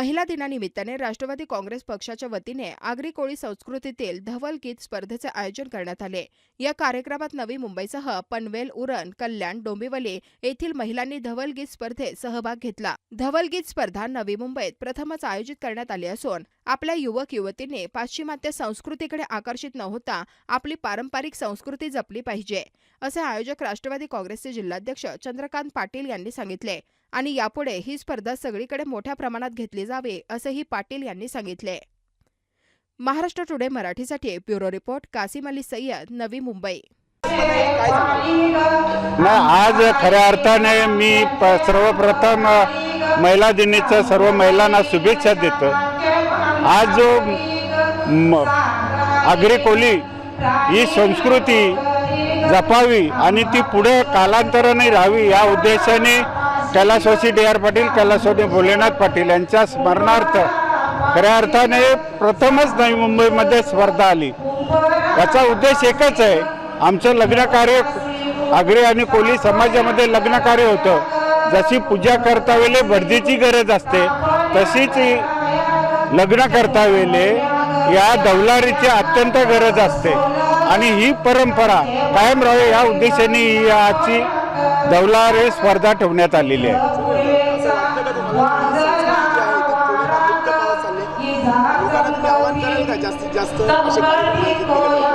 महिला दिनानिमित्ताने राष्ट्रवादी काँग्रेस पक्षाच्या वतीने आगरी कोळी संस्कृतीतील धवल गीत स्पर्धेचे आयोजन करण्यात आले. या कार्यक्रमात नवी मुंबईसह पनवेल उरण कल्याण डोंबिवली येथील महिलांनी धवल गीत स्पर्धेत सहभाग घेतला. धवल गीत स्पर्धा नवी मुंबईत प्रथमच आयोजित करण्यात आली असून आपल्या युवक युवतींनी पाश्चिमात्य संस्कृतीकडे आकर्षित न होता आपली पारंपरिक संस्कृती जपली पाहिजे असे आयोजक राष्ट्रवादी काँग्रेसचे जिल्हाध्यक्ष चंद्रकांत पाटील यांनी सांगितले. आणि यापुढे ही स्पर्धा सगळीकडे मोठ्या प्रमाणात घेतली जावी असंही पाटील यांनी सांगितले. महाराष्ट्र टुडे मराठीसाठी ब्युरो रिपोर्ट कासिम अली सय्यद नवी मुंबई. आज खऱ्या अर्थाने मी सर्वप्रथम महिला दिनीचं सर्व महिलांना शुभेच्छा देतो. आज जो आगरी कोली ही संस्कृती जपावी आणि ती पुढे कालांतराने राहावी या उद्देशाने कैलासवासी डी आर पाटील कैलासवासी भोलेनाथ पाटील यांच्या स्मरणार्थ खऱ्या अर्थाने प्रथमच नवी मुंबईमध्ये स्पर्धा आली. याचा उद्देश एकच आहे आमचं लग्न कार्य आगरी आणि कोली समाजामध्ये लग्न कार्य होतं. जशी पूजा करता वेळे भरतीची गरज असते तशीच लग्न करता वेळे या दौलारीची अत्यंत गरज असते. आणि ही परंपरा कायम राहावी या उद्देशाने आजची आजची दौलारी स्पर्धा ठेवण्यात आलेली आहे.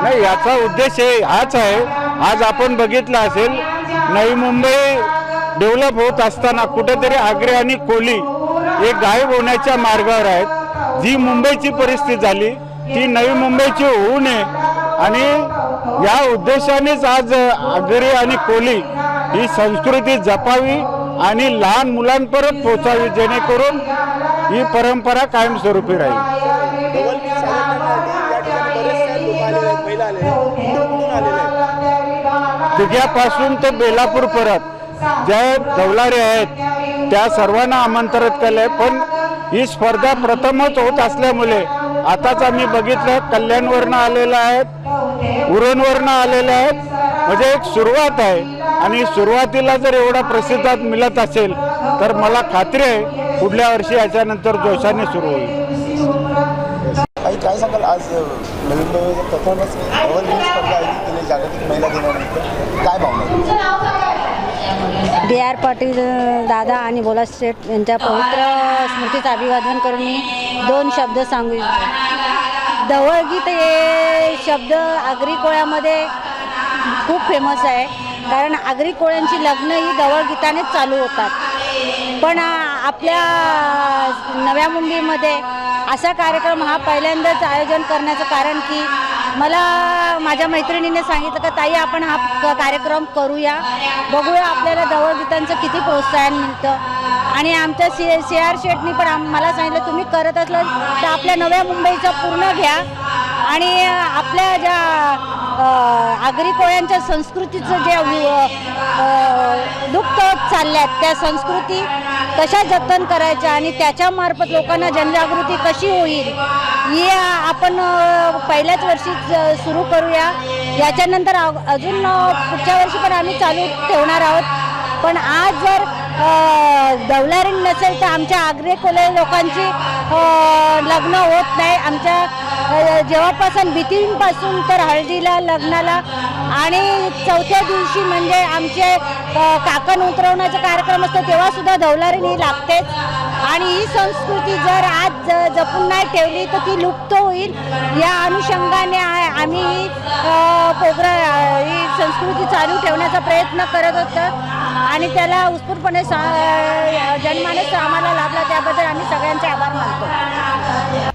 नाही याचा उद्देश हे हाच आहे. आज आपण बघितलं असेल नवी मुंबई डेव्हलप होत असताना कुठेतरी आग्रे आणि कोली हे गायब होण्याच्या मार्गावर आहेत. जी मुंबईची परिस्थिती झाली ती नवी मुंबईची होऊ नये. आणि या उद्देशानेच आज आगरी आणि कोली ही संस्कृती जपावी आणि लहान मुलांपर्यंत पोचावी जेणेकरून ही परंपरा कायमस्वरूपी राहील. तिघ्यापासून ते बेलापूर परत ज्या दौलारे आहेत त्या सर्वांना आमंत्रित केले पण ही स्पर्धा प्रथमच होत असल्यामुळे आताच आम्ही बघितलं कल्याणवरनं आलेलं आहेत उरणवरनं आलेलं आहेत. म्हणजे एक सुरुवात आहे. आणि सुरुवातीला जर एवढा प्रतिसाद मिळत असेल तर मला खात्री आहे पुढल्या वर्षी याच्यानंतर जोशाने सुरू होईल. काही काय सांगाल? आज नवी मुंबईमध्ये प्रथमच स्पर्धा आयोजित जागतिक महिला दिनानिमित्त काय भावना डी आर पाटील दादा आणि बोला शेठ यांच्या पवित्र स्मृतीचं अभिवादन करून मी दोन शब्द सांगू. इच्छिते दवळगीत हे शब्द आगरी कोळ्यामध्ये खूप फेमस आहे. कारण आगरी कोळ्यांची लग्न ही दवळगीतानेच चालू होतात. पण आपल्या नव्या मुंबईमध्ये असा कार्यक्रम हा पहिल्यांदाच आयोजन करण्याचं कारण की मला माझ्या मैत्रिणीने सांगितलं का ताई आपण हा क- कार्यक्रम करूया. बघूया आपल्याला दवळगीतांचं किती प्रोत्साहन मिळतं. आणि आमच्या सी सी आर शेटनी पण आम मला सांगितलं तुम्ही करत असलं तर आपल्या नव्या मुंबईचं पूर्ण घ्या. आणि आपल्या ज्या आगरी कोळ्यांच्या संस्कृतीचं जे लुप्त होत चालल्यात त्या संस्कृती कशा जतन करायच्या आणि त्याच्यामार्फत लोकांना जनजागृती कशी होईल हे आपण पहिल्याच वर्षी सुरू करूया. याच्यानंतर अजून पुढच्या वर्षी पण आम्ही चालू ठेवणार आहोत. पण आज जर अ, नसेल तर आमच्या आग्रे कोले लोकांची लग्न होत नाही. आमच्या जेव्हापासून भीतींपासून तर हळदीला लग्नाला आणि चौथ्या दिवशी म्हणजे आमचे काकण उतरवण्याचा कार्यक्रम असतो तेव्हासुद्धा दौलारीणी लागतेच आणि ही संस्कृती जर आज ज- जपून नाही ठेवली तर ती लुप्त होईल. या अनुषंगाने आम्ही ही ही संस्कृती चालू ठेवण्याचा प्रयत्न करत होतो. आणि त्याला उत्स्फूर्तपणे सा जन्मानेच आम्हाला लाभला त्याबद्दल आम्ही सगळ्यांचे आभार मानतो.